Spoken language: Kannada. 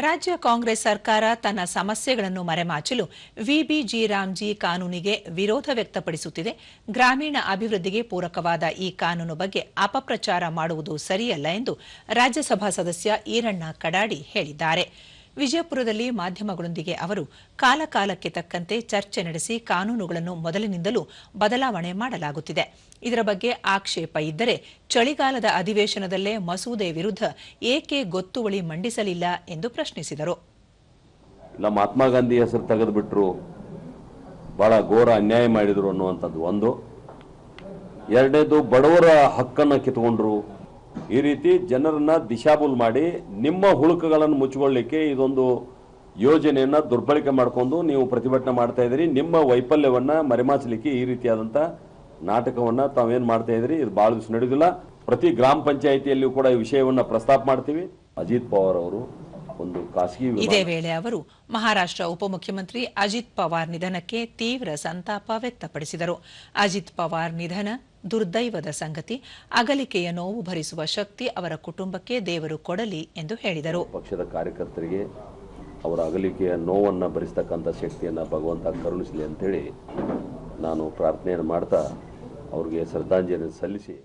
ರಾಜ್ಯ ಕಾಂಗ್ರೆಸ್ ಸರ್ಕಾರ ತನ್ನ ಸಮಸ್ಯೆಗಳನ್ನು ಮರೆಮಾಚಲು ವಿಬಿಜಿ ರಾಮ್ಜಿ ಕಾನೂನಿಗೆ ವಿರೋಧ ವ್ಯಕ್ತಪಡಿಸುತ್ತಿದೆ. ಗ್ರಾಮೀಣ ಅಭಿವೃದ್ಧಿಗೆ ಪೂರಕವಾದ ಈ ಕಾನೂನು ಬಗ್ಗೆ ಅಪಪ್ರಚಾರ ಮಾಡುವುದು ಸರಿಯಲ್ಲ ಎಂದು ರಾಜ್ಯಸಭಾ ಸದಸ್ಯ ಈರಣ್ಣ ಕಡಾಡಿ ಹೇಳಿದ್ದಾರೆ. ವಿಜಯಪುರದಲ್ಲಿ ಮಾಧ್ಯಮಗಳೊಂದಿಗೆ ಅವರು ಕಾಲಕಾಲಕ್ಕೆ ತಕ್ಕಂತೆ ಚರ್ಚೆ ನಡೆಸಿ ಕಾನೂನುಗಳನ್ನು ಮೊದಲಿನಿಂದಲೂ ಬದಲಾವಣೆ ಮಾಡಲಾಗುತ್ತಿದೆ. ಇದರ ಬಗ್ಗೆ ಆಕ್ಷೇಪ ಇದ್ದರೆ ಚಳಿಗಾಲದ ಅಧಿವೇಶನದಲ್ಲೇ ಮಸೂದೆ ವಿರುದ್ಧ ಏಕೆ ಗೊತ್ತುವಳಿ ಮಂಡಿಸಲಿಲ್ಲ ಎಂದು ಪ್ರಶ್ನಿಸಿದರು. ಮಹಾತ್ಮ ಗಾಂಧಿ ಹೆಸರು ತೆಗೆದುಬಿಟ್ರು, ಬಹಳ ಘೋರ ಅನ್ಯಾಯ ಮಾಡಿದ್ರು ಅನ್ನುವಂಥದ್ದು ಒಂದು. ಎರಡನೇದು ಬಡವರ ಹಕ್ಕನ್ನು ಕಿತ್ಕೊಂಡ್ರು ಈ ರೀತಿ ಜನರನ್ನ ದಿಶಾಬುಲ್ ಮಾಡಿ ನಿಮ್ಮ ಹುಳುಕುಗಳನ್ನು ಮುಚ್ಚಿಕೊಳ್ಳಿಕ್ಕೆ ಇದೊಂದು ಯೋಜನೆಯನ್ನ ದುರ್ಬಳಕೆ ಮಾಡಿಕೊಂಡು ನೀವು ಪ್ರತಿಭಟನೆ ಮಾಡ್ತಾ ಇದ್ದೀರಿ. ನಿಮ್ಮ ವೈಫಲ್ಯವನ್ನ ಮರೆಮಾಚಲಿಕ್ಕೆ ಈ ರೀತಿಯಾದಂಥ ನಾಟಕವನ್ನ ತಾವೇನ್ ಮಾಡ್ತಾ ಇದ್ದೀರಿ? ಇದು ಭಾಳ ದಿವಸ ನಡೆದಿಲ್ಲ. ಪ್ರತಿ ಗ್ರಾಮ ಪಂಚಾಯಿತಿಯಲ್ಲಿಯೂ ಕೂಡ ಈ ವಿಷಯವನ್ನ ಪ್ರಸ್ತಾಪ ಮಾಡ್ತೀವಿ. ಅಜಿತ್ ಪವಾರ್ ಅವರು ಒಂದು ಖಾಸಗಿ ಇದೇ ವೇಳೆ ಅವರು ಮಹಾರಾಷ್ಟ್ರ ಉಪಮುಖ್ಯಮಂತ್ರಿ ಅಜಿತ್ ಪವಾರ್ ನಿಧನಕ್ಕೆ ತೀವ್ರ ಸಂತಾಪ ವ್ಯಕ್ತಪಡಿಸಿದರು. ಅಜಿತ್ ಪವಾರ್ ನಿಧನ ದುರ್ದೈವದ ಸಂಗತಿ, ಅಗಲಿಕೆಯ ನೋವು ಭರಿಸುವ ಶಕ್ತಿ ಅವರ ಕುಟುಂಬಕ್ಕೆ ದೇವರು ಕೊಡಲಿ ಎಂದು ಹೇಳಿದರು. ಪಕ್ಷದ ಕಾರ್ಯಕರ್ತರಿಗೆ ಅವರ ಅಗಲಿಕೆಯ ನೋವನ್ನು ಭರಿಸ್ತಕ್ಕಂಥ ಶಕ್ತಿಯನ್ನು ಭಗವಂತ ಕರುಣಿಸಲಿ ಅಂತೇಳಿ ನಾನು ಪ್ರಾರ್ಥನೆಯನ್ನು ಮಾಡ್ತಾ ಅವ್ರಿಗೆ ಶ್ರದ್ಧಾಂಜಲಿ ಸಲ್ಲಿಸಿ